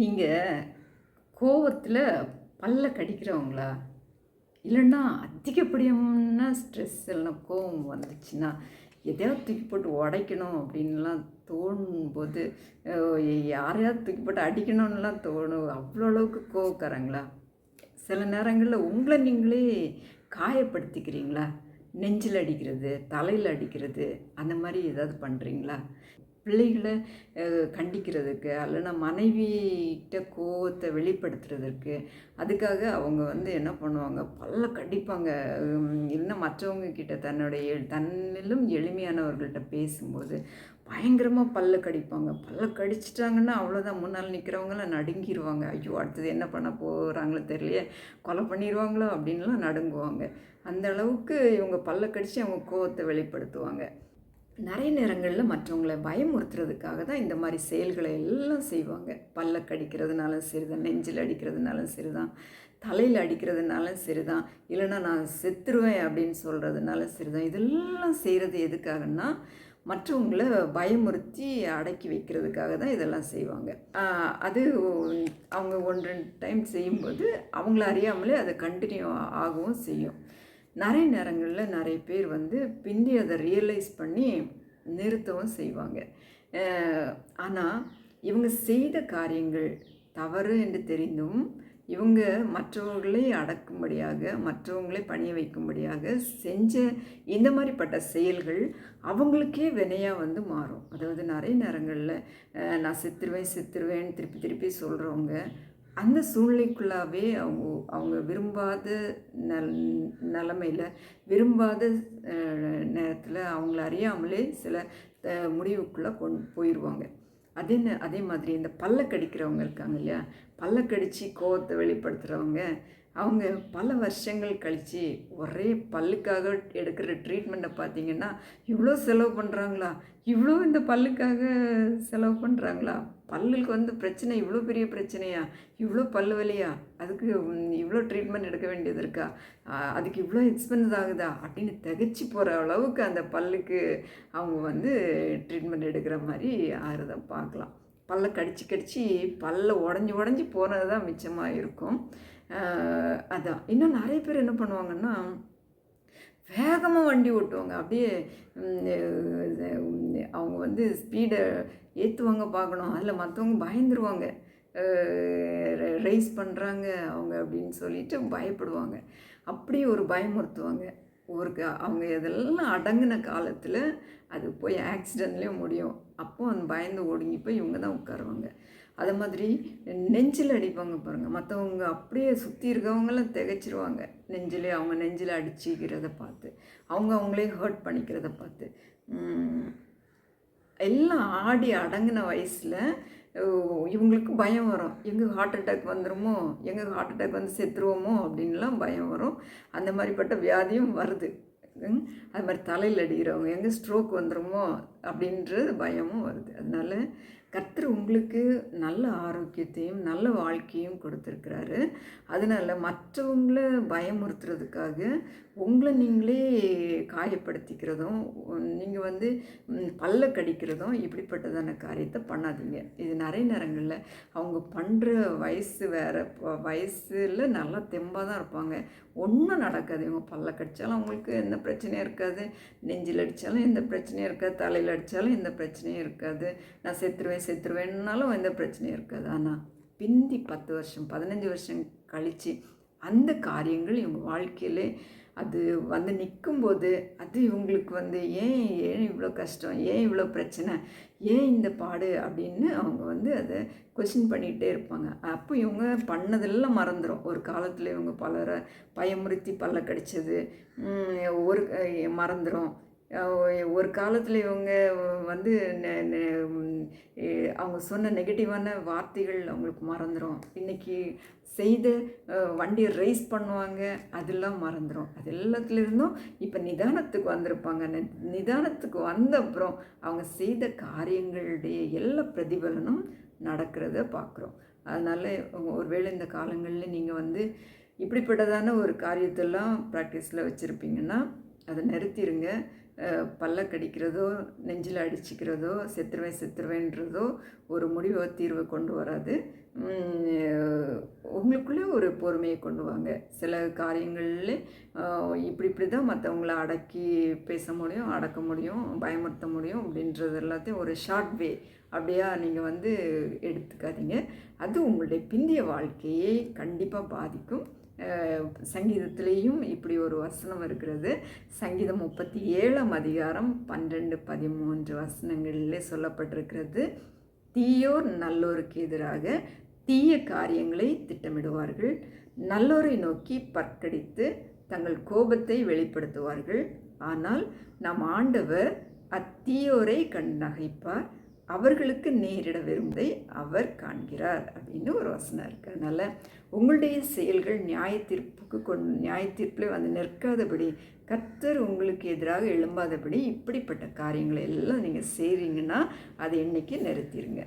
நீங்கள் கோவத்தில் பல்ல கடிக்கிறவங்களா? இல்லைன்னா அதிகப்படியான ஸ்ட்ரெஸ் இல்லைன்னா கோவம் வந்துச்சுன்னா எதையாவது தூக்கி போட்டு உடைக்கணும் அப்படின்லாம் தோணும்போது யாரையாவது தூக்கி போட்டு அடிக்கணும்லாம் தோணும். அவ்வளோ அளவுக்கு கோவக்காரங்களா? சில நேரங்களில் உங்களை நீங்களே காயப்படுத்திக்கிறீங்களா? நெஞ்சில் அடிக்கிறது தலையில் அடிக்கிறது அந்த மாதிரி ஏதாவது பண்ணுறீங்களா பிள்ளைகளை கண்டிக்கிறதுக்கு அல்லனா மனைவிகிட்ட கோவத்தை வெளிப்படுத்துறதுக்கு அதுக்காக அவங்க வந்து என்ன பண்ணுவாங்க? பல்ல கடிப்பாங்க. இல்லைன்னா மற்றவங்க கிட்ட தன்னுடைய தன்னிலும் எளிமையானவர்கள்ட்ட பேசும்போது பயங்கரமாக பல்ல கடிப்பாங்க. பல்ல கடிச்சிட்டாங்கன்னா அவ்வளோதான் முன்னால் நிற்கிறவங்களாம் நடுங்கிடுவாங்க ஐயோ அடுத்தது என்ன பண்ண போகிறாங்களோ தெரியலையே கொலை பண்ணிடுவாங்களோ அப்படின்லாம் நடுங்குவாங்க. அந்த அளவுக்கு இவங்க பல்ல கடித்து அவங்க கோவத்தை வெளிப்படுத்துவாங்க. நிறைய நேரங்களில் மற்றவங்களை பயமுறுத்துறதுக்காக தான் இந்த மாதிரி செயல்களை எல்லாம் செய்வாங்க. பல்ல கடிக்கிறதுனாலும் சரிதான் நெஞ்சில் அடிக்கிறதுனாலும் சரிதான் தலையில் அடிக்கிறதுனாலும் சரிதான் இல்லைன்னா நான் செத்துருவேன் அப்படின்னு சொல்கிறதுனால சரிதான். இதெல்லாம் செய்கிறது எதுக்காகன்னா மற்றவங்களை பயமுறுத்தி அடக்கி வைக்கிறதுக்காக தான் இதெல்லாம் செய்வாங்க. அது அவங்க ஒன்று ரெண்டு டைம் செய்யும்போது அவங்கள அறியாமலே அது கண்டினியூ ஆகவும் செய்யும். நிறைய நேரங்களில் நிறைய பேர் வந்து பிந்தி அதை ரியலைஸ் பண்ணி நிறுத்தவும் செய்வாங்க. ஆனால் இவங்க செய்த காரியங்கள் தவறு என்று தெரிந்தும் இவங்க மற்றவர்களை அடக்கும்படியாக மற்றவங்களை பணிய வைக்கும்படியாக செஞ்ச இந்த மாதிரிப்பட்ட செயல்கள் அவங்களுக்கே வினையாக வந்து மாறும். அதாவது நிறைய நேரங்களில் நான் செத்துருவேன் செத்துருவேன் திருப்பி திருப்பி சொல்கிறவங்க அந்த சூழ்நிலைக்குள்ளாவே அவங்க அவங்க விரும்பாத நல் நிலமையில் விரும்பாத நேரத்தில் அவங்கள அறியாமலே சில முடிவுக்குள்ளே கொண்டு போயிடுவாங்க அதே அதே மாதிரி இந்த பல்ல கடிக்கிறவங்க இருக்காங்க இல்லையா? பல்ல கடித்து கோவத்தை வெளிப்படுத்துகிறவங்க அவங்க பல வருஷங்கள் கழித்து ஒரே பல்லுக்காக எடுக்கிற ட்ரீட்மெண்ட்டை பார்த்தீங்கன்னா இவ்வளோ செலவு பண்ணுறாங்களா இவ்வளோ இந்த பல்லுக்காக செலவு பண்ணுறாங்களா பல்லுக்கு வந்து பிரச்சனை இவ்வளோ பெரிய பிரச்சனையா? இவ்வளோ பல்லு வலியா? அதுக்கு இவ்வளோ ட்ரீட்மெண்ட் எடுக்க வேண்டியது இருக்கா? அதுக்கு இவ்வளோ எக்ஸ்பென்ஸ் ஆகுதா? அப்படின்னு தகச்சு போகிற அளவுக்கு அந்த பல்லுக்கு அவங்க வந்து ட்ரீட்மெண்ட் எடுக்கிற மாதிரி ஆறுதை பார்க்கலாம். பல்ல கடிச்சு கடிச்சு பல்ல உடஞ்சி உடஞ்சி போனது தான் மிச்சமாக இருக்கும் அதான். இன்னும் நிறைய பேர் என்ன பண்ணுவாங்கன்னா வேகமாக வண்டி ஓட்டுவாங்க. அப்படியே அவங்க வந்து ஸ்பீடை ஏற்றுவாங்க பார்க்கணும். அதில் மற்றவங்க பயந்துருவாங்க. ரைஸ் பண்ணுறாங்க அவங்க அப்படின்னு சொல்லிட்டு பயப்படுவாங்க. அப்படி ஒரு பயமுறுத்துவாங்க. ஒரு க- அவங்க இதெல்லாம் அடங்கின காலத்தில் அது போய் ஆக்சிடெண்ட்லேயும் முடியும். அப்போ அந்த பயந்து ஒடுங்கி போய் இவங்க தான் உட்காருவாங்க. அது மாதிரி நெஞ்சில் அடிப்பாங்க பாருங்கள் மற்றவங்க அப்படியே சுற்றி இருக்கவங்களாம் திகைச்சிருவாங்க. நெஞ்சிலே அவங்க நெஞ்சில் அடிச்சிக்கிறத பார்த்து அவங்க அவங்களே ஹர்ட் பண்ணிக்கிறத பார்த்து. எல்லாம் ஆடி அடங்கின வயசில் இவங்களுக்கு பயம் வரும். எங்கே ஹார்ட் அட்டாக் வந்துடுமோ எங்கே ஹார்ட் அட்டாக் வந்து செத்துருவோமோ அப்படின்லாம் பயம் வரும். அந்த மாதிரிப்பட்ட வியாதியும் வருது. அது மாதிரி தலையில் அடிக்கிறவங்க எங்கே ஸ்ட்ரோக் வந்துடுமோ அப்படின்றது பயமும் வருது. அதனால கர்த்தர் உங்களுக்கு நல்ல ஆரோக்கியத்தையும் நல்ல வாழ்க்கையும் கொடுத்துருக்கிறாரு. அதனால் மற்றவங்கள பயமுறுத்துறதுக்காக உங்களை நீங்களே காயப்படுத்திக்கிறதும் நீங்கள் வந்து பல்ல கடிக்கிறதும் இப்படிப்பட்டதான காரியத்தை பண்ணாதீங்க. இது நிறைய நேரங்களில் அவங்க பண்ணுற வயசு வேறு வயசில் நல்லா தெம்பாக தான் இருப்பாங்க. ஒன்றும் நடக்காது. இவங்க பல்ல கடித்தாலும் அவங்களுக்கு எந்த பிரச்சனையும் இருக்காது. நெஞ்சில் அடித்தாலும் எந்த பிரச்சனையும் இருக்காது. தலையில் அடித்தாலும் எந்த பிரச்சனையும் இருக்காது. நான் செத்துருவேன் செத்துருவேன்னாலும் எந்த பிரச்சனையும் இருக்காது. ஆனால் பிந்தி பத்து வருஷம் பதினஞ்சு வருஷம் கழித்து அந்த காரியங்கள் இவங்க வாழ்க்கையிலே அது வந்து நிற்கும்போது அது இவங்களுக்கு வந்து ஏன் ஏன் இவ்வளோ கஷ்டம் ஏன் இவ்வளோ பிரச்சனை ஏன் இந்த பாடு அப்படின்னு அவங்க வந்து அதை கொஷின் பண்ணிகிட்டே இருப்பாங்க. அப்போ இவங்க பண்ணதெல்லாம் மறந்துடும் ஒரு காலத்தில் இவங்க பலரை பயமுறுத்தி பல்ல கடிச்சது ஒரு மறந்துடும் ஒரு காலத்தில் இவங்க வந்து நெ- நெ- அவங்க சொன்ன நெகட்டிவான வார்த்தைகள் அவங்களுக்கு மறந்துடும் இன்றைக்கி செய்த வண்டியை ரைஸ் பண்ணுவாங்க அதெல்லாம் மறந்துடும் அது எல்லாத்துலேருந்தும் இப்போ நிதானத்துக்கு வந்திருப்பாங்க. நி- நிதானத்துக்கு வந்த அப்புறம் அவங்க செய்த காரியங்களுடைய எல்லா பிரதிபலனும் நடக்கிறத பார்க்குறோம் அதனால் ஒருவேளை இந்த காலங்களில் நீங்கள் வந்து இப்படிப்பட்டதான ஒரு காரியத்தெல்லாம் ப்ராக்டிஸில் வச்சுருப்பீங்கன்னா அதை நிறுத்திடுங்க பல்ல கடிக்கிறதோ நெஞ்சில் அடிச்சுக்கிறதோ செத்துருவேன் செத்துருவேன்றதோ ஒரு முடிவு தீர்வை கொண்டு வராது. உங்களுக்குள்ளே ஒரு பொறுமையை கொண்டு வாங்க. சில காரியங்களில் இப்படி இப்படி தான் மற்றவங்கள அடக்கி பேச முடியும் அடக்க முடியும் பயமுறுத்த முடியும் அப்படின்றது எல்லாத்தையும் ஒரு ஷார்ட் வே அப்படியா நீங்கள் வந்து எடுத்துக்காதீங்க. அது உங்களுடைய பிந்திய வாழ்க்கையை கண்டிப்பாக பாதிக்கும். சங்கீதத்திலேயும் இப்படி ஒரு வசனம் இருக்கிறது. சங்கீதம் முப்பத்தி ஏழாம் அதிகாரம் பன்னெண்டு பதிமூன்று வசனங்களிலே சொல்லப்பட்டிருக்கிறது. தீயோர் நல்லோருக்கு எதிராக தீய காரியங்களை திட்டமிடுவார்கள். நல்லோரை நோக்கி பற்கடித்து தங்கள் கோபத்தை வெளிப்படுத்துவார்கள். ஆனால் நம் ஆண்டவர் அத்தீயோரை கண் நகைப்பார் அவர்களுக்கு நேரிட விரும்பதை அவர் காண்கிறார் அப்படின்னு ஒரு வசனம் இருக்கு. அதனால் உங்களுடைய செயல்கள் நியாய தீர்ப்புக்கு கொண்டு நியாய தீர்ப்பில் வந்து நிற்காதபடி கர்த்தர் உங்களுக்கு எதிராக எழும்பாதபடி இப்படிப்பட்ட காரியங்களை எல்லாம் நீங்கள் செய்கிறீங்கன்னா அதை இன்னைக்கு நிறுத்திடுங்க